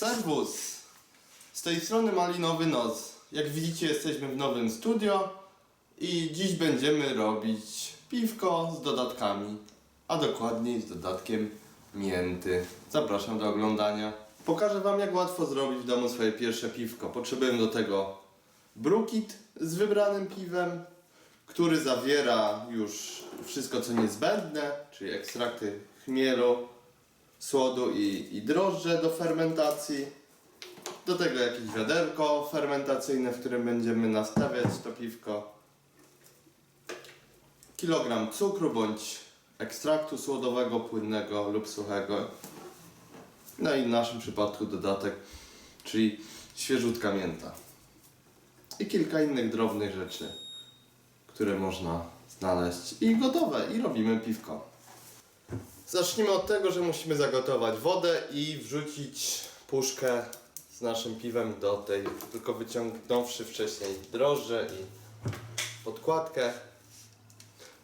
Serwus! Z tej strony Malinowy Noc. Jak widzicie jesteśmy w nowym studio i dziś będziemy robić piwko z dodatkami, a dokładniej z dodatkiem mięty. Zapraszam do oglądania. Pokażę Wam jak łatwo zrobić w domu swoje pierwsze piwko. Potrzebujemy do tego brukit z wybranym piwem, który zawiera już wszystko co niezbędne, czyli ekstrakty chmielu, słodu i, i drożdże do fermentacji. Do tego jakieś wiaderko fermentacyjne, w którym będziemy nastawiać to piwko. Kilogram cukru bądź ekstraktu słodowego, płynnego lub suchego. No i w naszym przypadku dodatek, czyli świeżutka mięta. I kilka innych drobnych rzeczy, które można znaleźć. I gotowe, i robimy piwko. Zacznijmy od tego, że musimy zagotować wodę i wrzucić puszkę z naszym piwem do tej, tylko wyciągnąwszy wcześniej drożdże i podkładkę.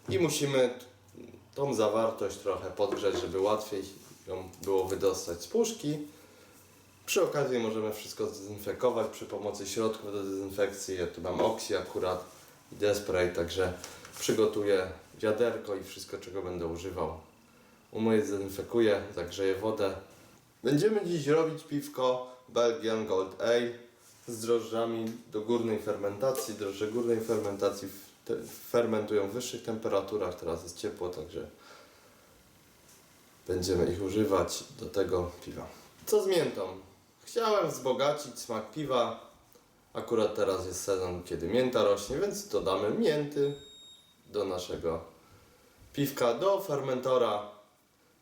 I musimy tą zawartość trochę podgrzać, żeby łatwiej ją było wydostać z puszki. Przy okazji możemy wszystko zdezynfekować przy pomocy środków do dezynfekcji. Ja tu mam Oxy akurat i Despray, także przygotuję wiaderko i wszystko czego będę używał. Umyję, zdezynfekuję, zagrzeję wodę. Będziemy dziś robić piwko Belgian Gold Ale z drożdżami do górnej fermentacji. Drożdże górnej fermentacji fermentują w wyższych temperaturach, teraz jest ciepło, także będziemy ich używać do tego piwa. Co z miętą? Chciałem wzbogacić smak piwa. Akurat teraz jest sezon, kiedy mięta rośnie, więc dodamy mięty do naszego piwka, do fermentora,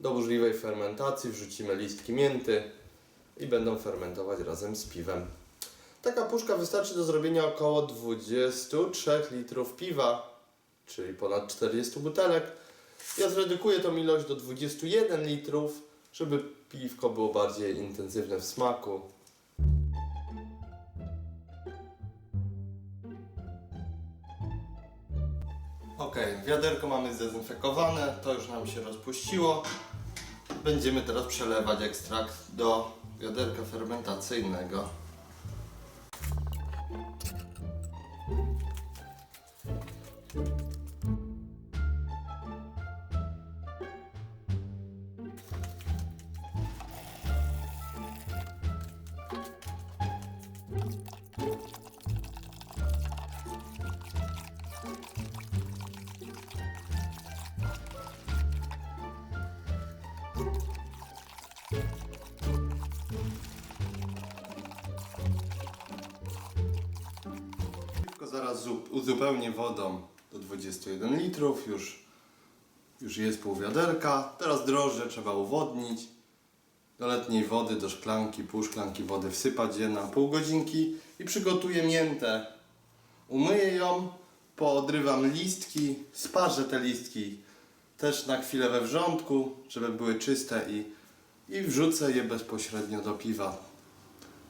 do burzliwej fermentacji wrzucimy listki mięty i będą fermentować razem z piwem. Taka puszka wystarczy do zrobienia około 23 litrów piwa, czyli ponad 40 butelek. Ja zredukuję tą ilość do 21 litrów, żeby piwko było bardziej intensywne w smaku. Ok, wiaderko mamy zdezynfekowane, to już nam się rozpuściło. Będziemy teraz przelewać ekstrakt do wiaderka fermentacyjnego. Tylko zaraz zup- uzupełnię wodą do 21 litrów, już, już jest pół wiaderka. Teraz drożdże trzeba uwodnić. Do letniej wody, do szklanki, pół szklanki wody wsypać je na pół godzinki i przygotuję miętę. Umyję ją, poodrywam listki, sparzę te listki też na chwilę we wrzątku, żeby były czyste i, i wrzucę je bezpośrednio do piwa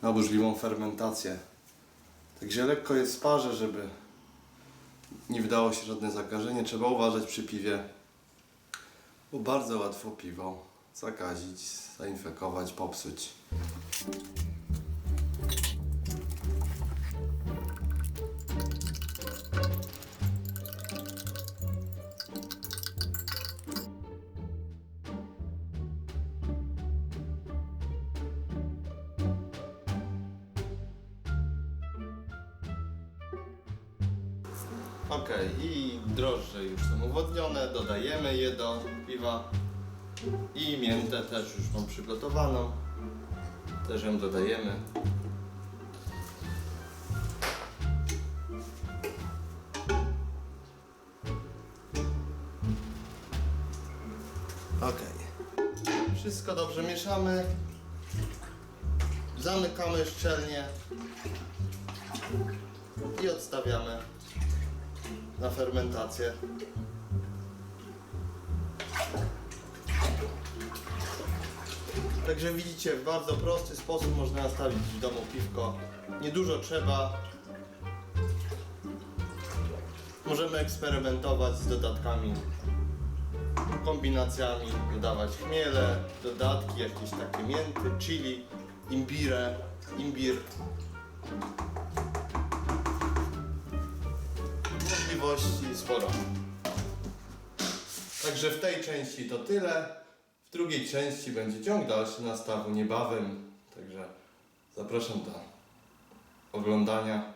na burzliwą fermentację. Także lekko je sparzę, żeby nie wydało się żadne zakażenie. Trzeba uważać przy piwie, bo bardzo łatwo piwo zakazić, zainfekować, popsuć. Ok, i drożdże już są uwodnione, dodajemy je do piwa. I miętę też już mam przygotowaną. Też ją dodajemy. Ok. Wszystko dobrze mieszamy. Zamykamy szczelnie i odstawiamy na fermentację. Także widzicie, w bardzo prosty sposób można nastawić w domu piwko. Niedużo trzeba. Możemy eksperymentować z dodatkami, kombinacjami, dodawać chmiele, dodatki, jakieś takie mięty, chili, imbirę, imbir. Sporo. Także w tej części to tyle. W drugiej części będzie ciąg dalszy nastawu niebawem. Także zapraszam do oglądania.